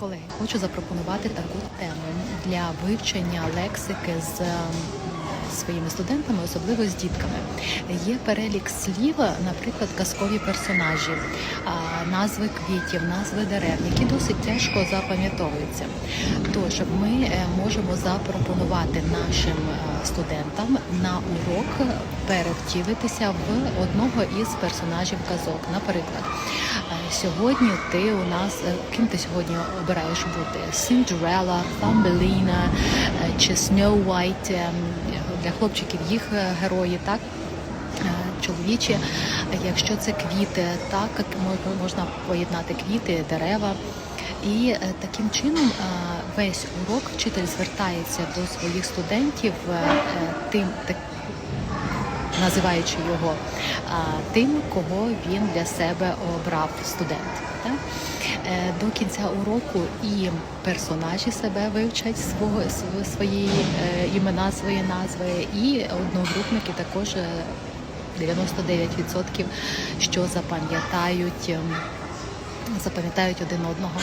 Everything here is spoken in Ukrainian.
Колеги, хочу запропонувати таку тему для вивчення лексики з ем, своїми студентами, особливо з дітками. Є перелік слів, наприклад, казкові персонажі, назви квітів, назви дерев, які досить тяжко запам'ятовуються. Тож ми е, можемо запропонувати нашим е, студентам на урок перевтілитися в одного із персонажів казок. Наприклад, сьогодні ти у нас е, ким ти сьогодні обираєш бути? Thumbelina е, чи Snow White е, для хлопчиків їх е, герої, так? Е, Чоловічі, якщо це квіти, так можна поєднати квіти, дерева. І таким чином весь урок вчитель звертається до своїх студентів тим, так, називаючи його тим, кого він для себе обрав студент. Е, До кінця уроку і персонажі себе вивчать свого свої е, імена, свої назви, і одногрупники також е, 99% що запам'ятають ем, запам'ятають один одного.